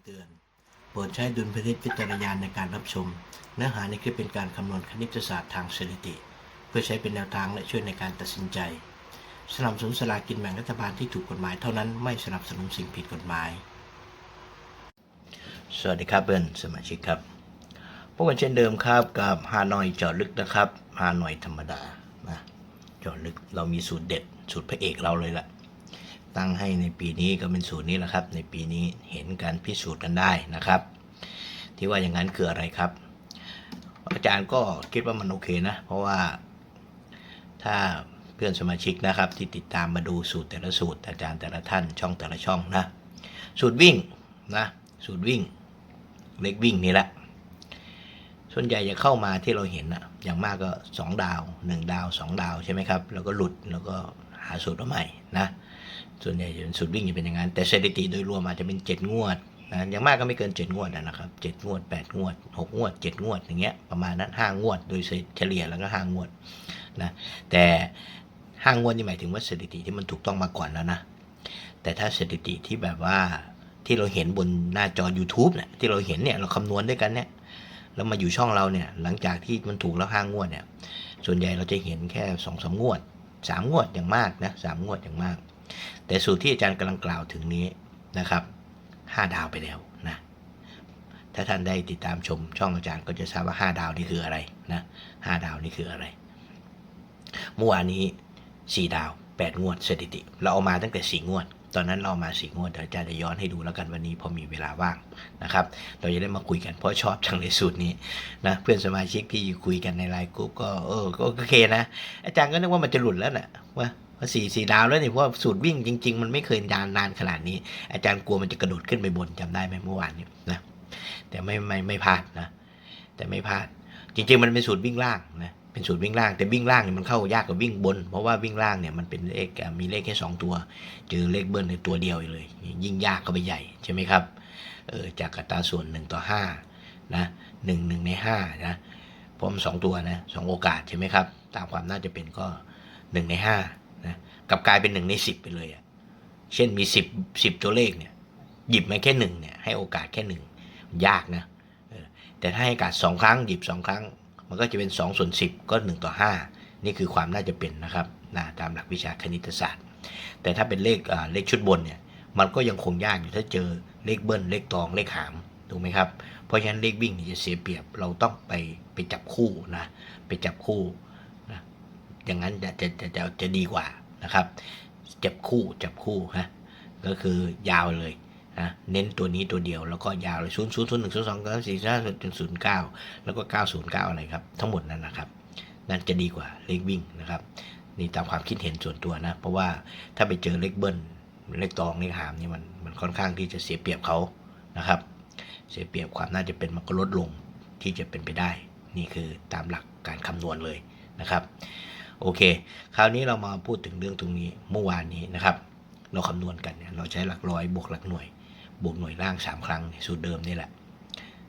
ำเตือน โปรดใช้ดุลพินิจวิจารณาในการรับชม เนื้อหาในคลิปเป็นการคำนวณคณิตศาสตร์ทางสถิติ เพื่อใช้เป็นแนวทางและช่วยในการตัดสินใจ สนับสนุนสลากินแบ่งรัฐบาลที่ถูกกฎหมายเท่านั้นไม่สนับสนุนสิ่งผิดกฎหมาย สวัสดีครับเพื่อนสมาชิกครับพบกันเช่นเดิมครับกับฮานอยจาะลึกนะครับฮานอยธรรมดานะจาะลึกเรามีสูตรเด็ดสูตรพระเอกเราเลยล่ะ ตั้งให้ในปีนี้ก็เป็นสูตรนี้แหละครับ ในปีนี้เห็นการพิสูจน์กันได้นะครับ ที่ว่าอย่างนั้นคืออะไรครับ อาจารย์ก็คิดว่ามันโอเคนะ เพราะว่าถ้าเพื่อนสมาชิกนะครับ ที่ติดตามมาดูสูตรแต่ละสูตร อาจารย์แต่ละท่านช่องแต่ละช่องนะ สูตรวิ่งนะสูตรวิ่ง เล็กวิ่งนี่แหละส่วนใหญ่จะเข้ามาที่เราเห็นนะอย่างมากก็ 2 ดาว 1 ดาว 2 ดาวใช่ไหมครับ แล้วก็หลุดแล้วก็หาสูตรมาใหม่นะ ส่วนใหญ่จะเป็นสูตรวิ่งจะเป็นอย่างนั้น แต่สถิติโดยรวมอาจจะเป็น7งวดนะอย่างมากก็ไม่เกิน7งวดนะครับ7งวด8งวด6งวด7งวดอย่างเงี้ยประมาณนั้น5งวดโดยเฉลี่ยแล้วก็5งวดนะแต่ห้างวดนี่หมายถึงว่าสถิติที่มันถูกต้องมาก่อนแล้วนะแต่ถ้าสถิติที่แบบว่าที่เราเห็นบนหน้าจอ YouTube เนี่ยที่เราเห็นเนี่ยเราคำนวณด้วยกันเนี่ยแล้วมาอยู่ช่องเราเนี่ยหลังจากที่มันถูกแล้วห้างวดเนี่ยส่วนใหญ่เราจะเห็นแค่สองสามงวดสามงวดอย่างมากนะสามงวดอย่างมาก แต่สูตรที่อาจารย์กำลังกล่าวถึงนี้นะครับห้าดาวไปแล้วนะถ้าท่านได้ติดตามชมช่องอาจารย์ก็จะทราบว่าห้าดาวนี่คืออะไรนะห้าดาวนี่คืออะไรเมื่อวานนี้สี่ดาวแปดงวดสถิติ เราเอามาตั้งแต่สี่งวด ตอนนั้นเรามาสี่งวดเดี๋ยวอาจารย์จะย้อนให้ดูแล้วกันวันนี้พอมีเวลาว่างนะครับ เราจะได้มาคุยกันเพราะชอบจังเลยสูตรนี้นะเพื่อนสมาชิกที่คุยกันในไลน์กรุ๊ปก็เออก็โอเคนะ อาจารย์ก็นึกว่ามันจะหลุดแล้วนะว่าว่า สี่สี่ดาวแล้วนี่เพราะว่าสูตรวิ่งจริง ๆ มันไม่เคยนานนานขนาดนี้ อาจารย์กลัวมันจะกระโดดขึ้นไปบนจำได้ไหมเมื่อวานนี้นะแต่ไม่ไม่ไม่พลาดนะ แต่ไม่พลาด จริง ๆ มันเป็นสูตรวิ่งล่างนะเป็นสูตรวิ่งล่างแต่วิ่งล่างเนี่ยมันเข้ายากกว่าวิ่งบน เพราะว่าวิ่งล่างเนี่ยมันเป็นเลขมีเลขแค่สองตัว เจอเลขเบิ้ลในตัวเดียวเลย ยิ่งยากเข้าไปใหญ่ใช่ไหมครับเออจากอัตราส่วนหนึ่งต่อห้านะหนึ่งหนึ่งในห้านะเพราะมันสองตัวนะสองโอกาสใช่ไหมครับ ตามความน่าจะเป็นก็หนึ่งในห้า นะกับกลายเป็นหนึ่งในสิบไปเลยอะ่ะเช่นมีสิบสิบตัวเลขเนี่ย หยิบมาแค่หนึ่งเนี่ยให้โอกาสแค่หนึ่งยากนะแต่ถ้าให้โอกาสสองครั้งหยิบสองครั้ง มันก็จะเป็น2ส่วน10ก็1ต่อ5นี่คือความน่าจะเป็นนะครับนะตามหลักวิชาคณิตศาสตร์ แต่ถ้าเป็นเลขเลขชุดบนเนี่ย มันก็ยังคงยากอยู่ถ้าเจอเลขเบิ้ลเลขตองเลขหามถูกไหมครับ เพราะฉะนั้นเลขวิ่งนี่จะเสียเปรียบเราต้องไปไปจับคู่นะไปจับคู่ อย่างนั้นจะจะจะจะจะดีกว่านะครับจับคู่จับคู่ฮะก็คือยาวเลยนะเน้นตัวนี้ตัวเดียวแล้วก็ยาวเลยศูนย์ศูนย์ศูนย์หนึ่งศูนย์สองศูนย์สี่ศูนย์ห้าศูนย์ศูนย์เก้าแล้วก็909อะไรครับ ทั้งหมดนั้นนะครับนั่นจะดีกว่าเลขวิ่งนะครับนี่ตามความคิดเห็นส่วนตัวนะ เพราะว่าถ้าไปเจอเลขเบิ้ลเลขตองเลขหามนี่มันมันค่อนข้างที่จะเสียเปรียบเขานะครับ เสียเปรียบความน่าจะเป็นมันก็ลดลงที่จะเป็นไปได้ นี่คือตามหลักการคำนวณเลยนะครับ โอเค คราวนี้เรามาพูดถึงเรื่องตรงนี้เมื่อวานนี้นะครับ เราคำนวณกันเนี่ยเราใช้หลักร้อยบวกหลักหน่วย บวกหน่วยล่าง 3 ครั้งสูตรเดิมนี่แหละ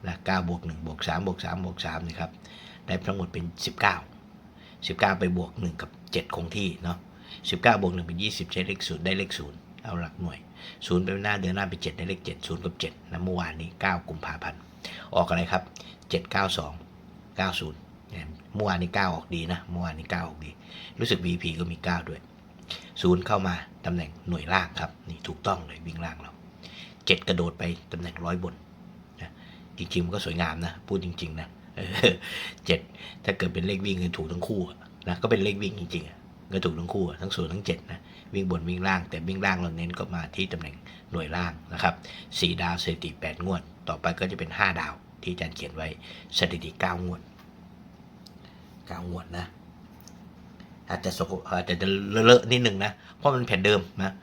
นะ9บวก1บวก3บวก3บวก3นะครับได้ทั้งหมดเป็น 19 19 ไปบวก 1 กับ 7 คงที่เนาะ19 บวก 1 เป็น 20 ใช้เลขศูนย์ได้เลขศูนย์เอาหลักหน่วย0เป็นหน้าเดือนหน้าเป็น7ได้เลข 7 0 กับ7นะเมื่อวานนี้ 9 กุมภาพันธ์ออกอะไรครับ 792 90 เนี่เมื่อวานนี้9ออกดีนะเมื่อวานนี้9ออกดี รู้สึก VP ก็มี9ด้วย0เข้ามาตำแหน่งหน่วยล่างครับนี่ถูกต้องเลยวิ่งล่างเรา7กระโดดไปตำแหน่งร้อยบนจริงๆมันก็สวยงามนะ พูดจริง ๆ นะเออเจ็ดถ้าเกิดเป็นเลขวิ่งคือถูกทั้งคู่นะก็เป็นเลขวิ่งจริงๆอะก็ถูกทั้งคู่ทั้งศูนย์ทั้งเจ็ดนะวิ่งบนวิ่งล่าง แต่วิ่งล่างเราเน้นก็มาที่ตำแหน่งหน่วยล่างนะครับสี่ดาวสถิติแปดงวด ต่อไปก็จะเป็นห้าดาวที่อาจารย์เขียนไว้สถิติเก้างวด ก้างวดนะอาจจะสกอาจจะเลอะนิดนึงนะ เพราะมันแผ่นเดิมนะ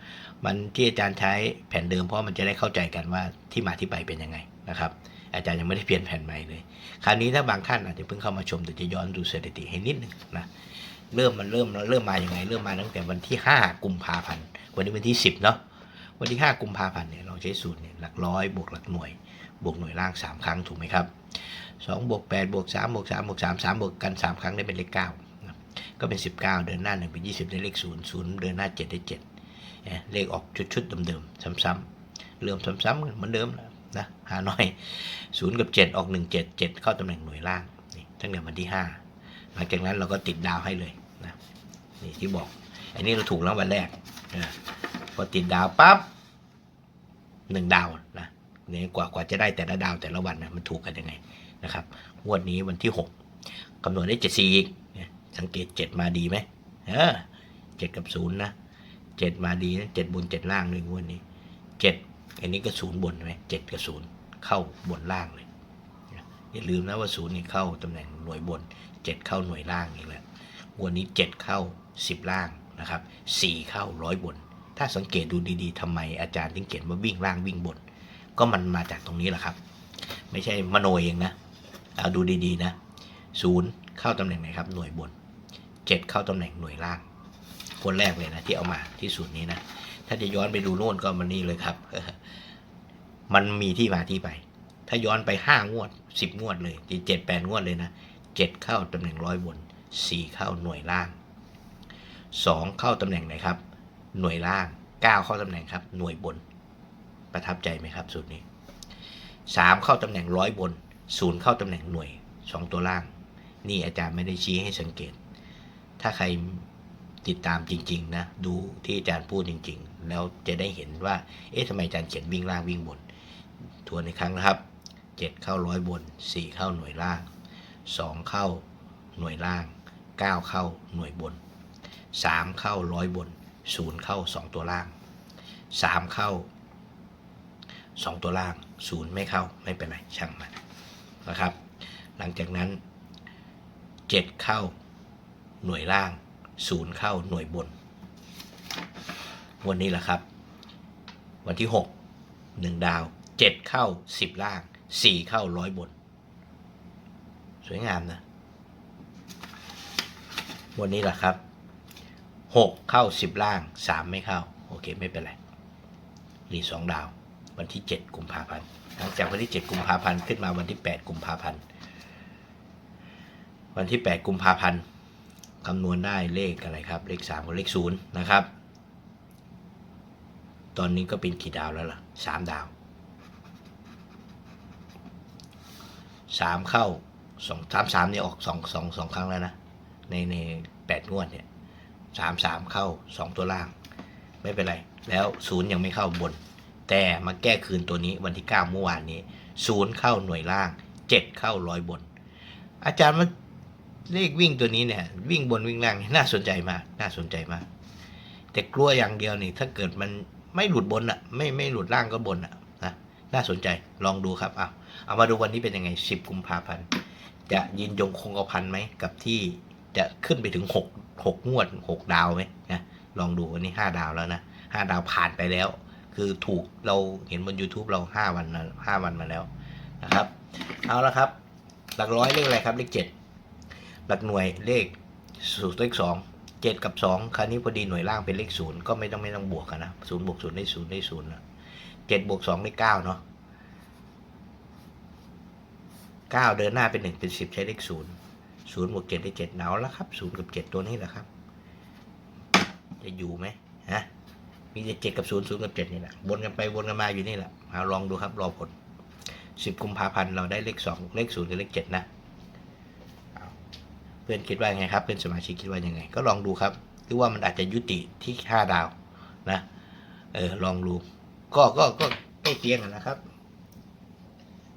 มันที่อาจารย์ใช้แผ่นเดิมเพราะมันจะได้เข้าใจกันว่าที่มาที่ไปเป็นยังไงนะครับ อาจารย์ยังไม่ได้เปลี่ยนแผ่นใหม่เลย คราวนี้ถ้าบางท่านอาจจะเพิ่งเข้ามาชมแต่จะย้อนดูสถิติให้นิดหนึ่งนะเริ่มมันเริ่มเริ่มมาอย่างไง เริ่มมาตั้งแต่วันที่ 5 กุมภาพันธ์วันนี้วันที่ 10เนาะวันที่ 5 กุมภาพันธ์เนี่ยเราใช้สูตรเนี่ยหลักร้อยบวกหลักหน่วย บวกหน่วยล่าง 3 ครั้งถูกไหมครับ 2บวก8บวก3บวก3บวก3 3บวกกัน 3 ครั้งได้เป็นเลข9ก็เป็น 19 เดินหน้า 1 เป็น 20 ได้เลข 0 0 เดินหน้า 7 ได้7เลขออกชุดๆเดิมๆซ้ำๆเริ่มซ้ำๆเหมือนเดิมนะหาหน่อยศูนย์กับเจ็ดออกหนึ่งเจ็ดเจ็ดเข้าตำแหน่งหน่วยล่างนี่ตั้งแต่วันที่ห้าหลังจากนั้นเราก็ติดดาวให้เลยนะนี่ที่บอก อันนี้เราถูกแล้ววันแรกนะพอติดดาวปั๊บหนึ่งดาวนะเนี่กว่ากว่าจะได้แต่ละดาวแต่ละวันนะมันถูกกันยังไง นะครับงวดนี้วันที่หกคำนวณได้เจ็ดสี่อีกสังเกตเจ็ดมาดีไหมเออเจ็ดกับศูนย์นะเจ็ดมาดีนะเจ็ดบนเจ็ดล่างเลยงวดนี้เจ็ดอันนี้ก็ศูนย์บนไหมเจ็ดกับศูนย์เข้าบนล่างเลย อย่าลืมนะว่าศูนย์นี่เข้าตำแหน่งหน่วยบนเจ็ดเข้าหน่วยล่างอีกแล้ววันนี้เจ็ดเข้าสิบล่างนะครับสี่เข้าร้อยบน ถ้าสังเกตดูดีๆทำไมอาจารย์ถึงเขียนว่าวิ่งล่างวิ่งบน ก็มันมาจากตรงนี้แหละครับ ไม่ใช่มโนเองนะ เอาดูดีๆนะศูนย์เข้าตำแหน่งไหนครับ หน่วยบนเจ็ดเข้าตำแหน่งหน่วยล่าง คนแรกเลยนะที่เอามาที่ศูนย์นี้นะ ถ้าจะย้อนไปดูโน่นก็มันนี่เลยครับ มันมีที่มาที่ไป ถ้าย้อนไปห้างวดสิบงวดเลยเจ็ดแปดงวดเลยนะเจ็ดเข้าตำแหน่งร้อยบนสี่เข้าหน่วยล่างสองเข้าตำแหน่งไหนครับ หน่วยล่างเก้าเข้าตำแหน่งครับ หน่วยบน ประทับใจไหมครับสูตรนี้สามเข้าตำแหน่งร้อยบน ศูนย์เข้าตำแหน่งหน่วยสองตัวล่าง นี่อาจารย์ไม่ได้ชี้ให้สังเกต ถ้าใครติดตามจริง ๆ นะ ดูที่อาจารย์พูดจริง ๆ แล้วจะได้เห็นว่า เอ๊ะทำไมอาจารย์เขียนวิ่งล่างวิ่งบน ทวนในครั้งนะครับเจ็ดเข้าร้อยบนสี่เข้าหน่วยล่างสองเข้าหน่วยล่างเก้าเข้าหน่วยบนสามเข้าร้อยบนศูนย์เข้าสองตัวล่างสามเข้าสองตัวล่างศูนย์ไม่เข้าไม่เป็นไรช่างมัน นะครับ หลังจากนั้นเจ็ดเข้าหน่วยล่างศูนย์เข้าหน่วยบน วันนี้แหละครับ วันที่หกหนึ่งดาวเจ็ดเข้าสิบล่างสี่เข้าร้อยบน สวยงามนะ วันนี้แหละครับหกเข้าสิบล่างสามไม่เข้า โอเคไม่เป็นไรรีสองดาว วันที่เจ็ดกุมภาพันธ์ จากวันที่เจ็ดกุมภาพันธ์ขึ้นมาวันที่แปดกุมภาพันธ์ วันที่แปดกุมภาพันธ์คำนวณได้เลขอะไรครับ เลขสามกับเลขศูนะครับ ตอนนี้ก็เป็นกี่ดาวแล้วล่ะสามดาวสามเข้าสองสามสามนี่ออกสองสองสองครั้งแล้วนะ ในในแปดงวดเนี่ยสามสามเข้าสองตัวล่าง ไม่เป็นไร แล้วศูนย์ยังไม่เข้าบน แต่มาแก้คืนตัวนี้วันที่เก้าเมื่อวานนี้ศูนย์เข้าหน่วยล่างเจ็ดเข้าร้อยบน อาจารย์มาเลขวิ่งตัวนี้เนี่ย วิ่งบนวิ่งล่างนี่น่าสนใจมาก น่าสนใจมาก แต่กลัวอย่างเดียวนี่ถ้าเกิดมันไม่หลุดบนอะไม่ไม่หลุดล่างก็บนอะนะน่าสนใจลองดูครับเอาเอามาดูวันนี้เป็นยังไงสิบกุมภาพันธ์จะยินยงคงกระพันไหมกับที่จะขึ้นไปถึงหกหกงวดหกดาวไหมนะลองดูวันนี้ห้าดาวแล้วนะห้าดาวผ่านไปแล้ว คือถูกเราเห็นบน YouTube เราห้าวันห้าวันมาแล้วนะครับ เอาละครับ หลักร้อยเลขอะไรครับเลขเจ็ดหลักหน่วยเลขสูตรเลขสองเจ็ดกับสองคราวนี้พอดีหน่วยล่างเป็นเลขศูนย์ก็ไม่ต้องไม่ต้องบวกกันนะศูนย์บวกศูนย์ได้ศูนย์ได้ศูนย์นะเจ็ดบวกสองได้เก้าเนาะเก้าเดินหน้าเป็นหนึ่งเป็นสิบใช้เลขศูนย์ศูนย์บวกเจ็ดได้เจ็ดหนาวแล้วครับศูนย์กับเจ็ดตัวนี้แหละครับ จะอยู่ไหม มีแต่เจ็ดกับศูนย์ศูนย์กับเจ็ดนี่แหละวนกันไปวนกันมาอยู่นี่แหละเอาลองดูครับรอผลสิบกุมภาพันธ์เราได้เลขสองเลขศูนย์กับเลขเจ็ดนะเพื่อนคิดว่าไงครับเพื่อนสมาชิกคิดว่ายังไง ก็ลองดูครับหรือว่ามันอาจจะยุติที่ห้าดาวนะเออลองดูก็ก็ก็ใกล้เคียงนนะครับ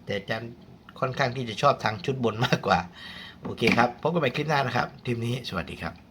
แต่อาจารย์ค่อนข้างที่จะชอบทางชุดบนมากกว่า โอเคครับพบกันใหม่คลิปหน้านะครับทีมนี้สวัสดีครับ